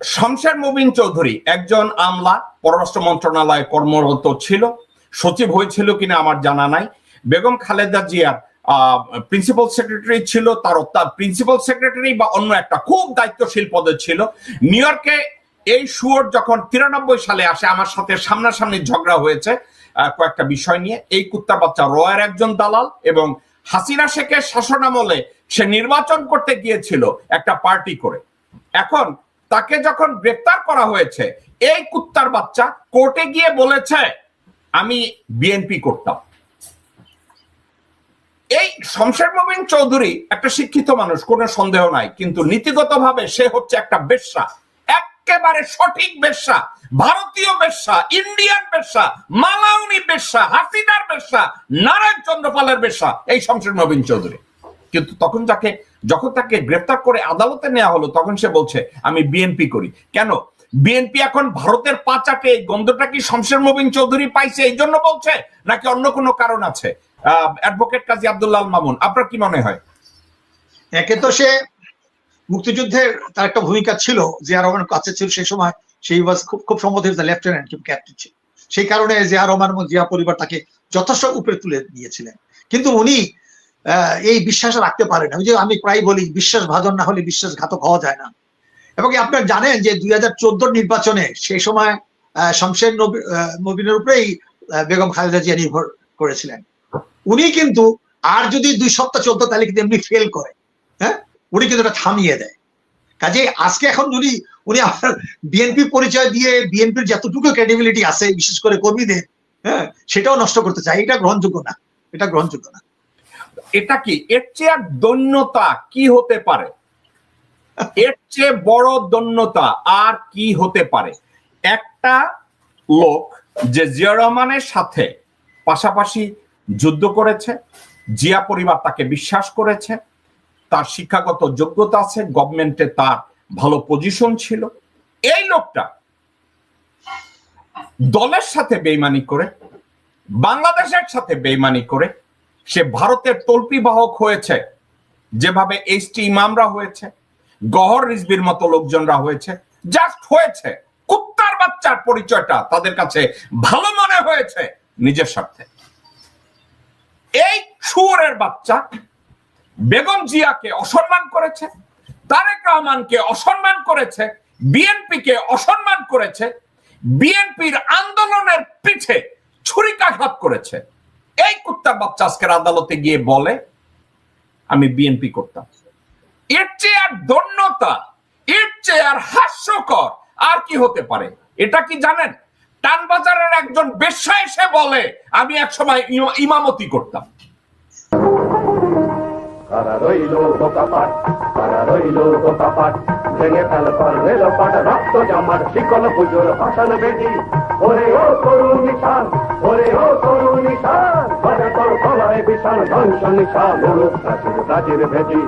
শমশের মুবিন চৌধুরী একজন আমলা, পররাষ্ট্র মন্ত্রণালয়ে কর্মরত ছিল, সচিব হয়েছিল কিনা আমার জানা নাই। বেগম খালেদা জিয়ার প্রিন্সিপাল সেক্রেটারি ছিল, তার তার প্রিন্সিপাল সেক্রেটারি বা অন্য একটা খুব দায়িত্বশীল পদে ছিল। নিউ ইয়র্কে এই সুয়োর যখন তিরানব্বই সালে আসে, আমার সাথে সামনাসামনি ঝগড়া হয়েছে কয়েকটা বিষয় নিয়ে। এই কুত্তার বাচ্চা রয়ের একজন দালাল এবং হাসিনা শেখের শাসনামলে সে নির্বাচন করতে গিয়েছিল একটা পার্টি করে। এখন তাকে যখন গ্রেপ্তার করা হয়েছে, এই কুত্তার বাচ্চা কোর্টে গিয়ে বলেছে, আমি বিএনপি করতাম। এই শমশের মোবিন চৌধুরী একটা শিক্ষিত মানুষ, কোনো সন্দেহ নাই, কিন্তু নীতিগতভাবে সে হচ্ছে একটা বেশ্যা, একেবারে সঠিক বেশ্যা, ভারতীয় বেশ্যা, ইন্ডিয়ান বেশ্যা, মালাউনি বেশ্যা, হাসিনার বেশ্যা নারায়ণ চন্দ্রপালের বেশ্যা, এই শমশের নবীন চৌধুরী। কিন্তু তখন তাকে যখন তাকে গ্রেফতার করে আদালতে নেওয়া হলো, তখন সে বলছে, আমি বিএনপি করি। কেন? বিএনপি এখন ভারতের পাচাটে এই গন্ধটা কি শমশের মোবিন চৌধুরী পাইছে এই জন্য বলছে, নাকি অন্য কোনো কারণ আছে? অ্যাডভোকেট কাজী আব্দুল্লাহ মামুন, আপনার কি মনে হয়? একে তো সে মুক্তিযুদ্ধের তার একটা ভূমিকা ছিল, জিয়া রহমানের কাছে ছিল সেই সময় সেই ওয়াজ খুব খুব সম্ভবত লেফটেন্যান্ট ক্যাপ্টেন ছিল। সেই কারণে জিয়া রহমান এবং জিয়া পরিবার তাকে যথেষ্ট উপরে তুলে দিয়েছিলেন কিন্তু উনি এই বিশ্বাস রাখতে পারে না। যে আমি প্রায় বলি বিশ্বাস ভাজন না হলে বিশ্বাসঘাতক হওয়া যায় না। এবং আপনারা জানেন যে দুই হাজার নির্বাচনে সেই সময় শমশের নবী- নবীনের উপরেই বেগম খালেদা জিয়া নির্ভর করেছিলেন। উনি কিন্তু আর যদি দুই সপ্তাহ চলতো, তাহলে কিন্তু এমনি ফেল করে। হ্যাঁ? উনি কিন্তু এটা থামিয়ে দেয়। কাজে আজকে এখন যদি উনি আপনার বিএনপি পরিচয় দিয়ে বিএনপির যতটুকু ক্রেডিবিলিটি আছে, বিশেষ করে কর্মীদের হ্যাঁ সেটাও নষ্ট করতে চায়। এটা গ্রহণযোগ্য না। এটা গ্রহণযোগ্য না। এটা কি? এর চেয়ে আর দৈন্যতা কি হতে পারে? এর চেয়ে বড় দৈন্যতা আর কি হতে পারে? একটা লোক যে জিয়া রহমানের সাথে পাশাপাশি যুদ্ধ করেছে, জিয়া পরিবার তাকে বিশ্বাস করেছে, তার শিক্ষাগত যোগ্যতা আছে গভর্নমেন্টে তার ভালো পজিশন ছিল। এই লোকটা দলের সাথে বেইমানি করে, বাংলাদেশের সাথে বেইমানি করে সে ভারতের তল্পি বাহক হয়েছে, যেভাবে এইচ টি ইমামরা হয়েছে, গহর রিজবির মতো লোকজনরা হয়েছে জাস্ট হয়েছে। কুত্তার বাচ্চার পরিচয়টা তাদের কাছে ভালো মনে হয়েছে নিজের স্বার্থে। এই শুয়োরের বাচ্চা বেগম জিয়াকে অসম্মান করেছে, তারেক রহমানকে অসম্মান করেছে, বিএনপিকে অসম্মান করেছে, বিএনপির আন্দোলনের পিঠে ছুরিকাঘাত করেছে। এই কুত্তার বাচ্চা আজকের আদালতে গিয়ে বলে, আমি বিএনপি করতাম। এর চেয়ে আর দন্যতা এর চেয়ে আর হাস্যকর আর কি হতে পারে? এটা কি জানেন? টানবাজারের একজন বেশ্যা এসে বলে, আমি একসময় ইমা- ইমামতি করতাম। ওরে ও করুণ নিশান, ওরে ও করুণ নিশান। গলায় বিশাল ধ্বংস নিশান মুলুক প্রাচীর প্রাচীর ভেজি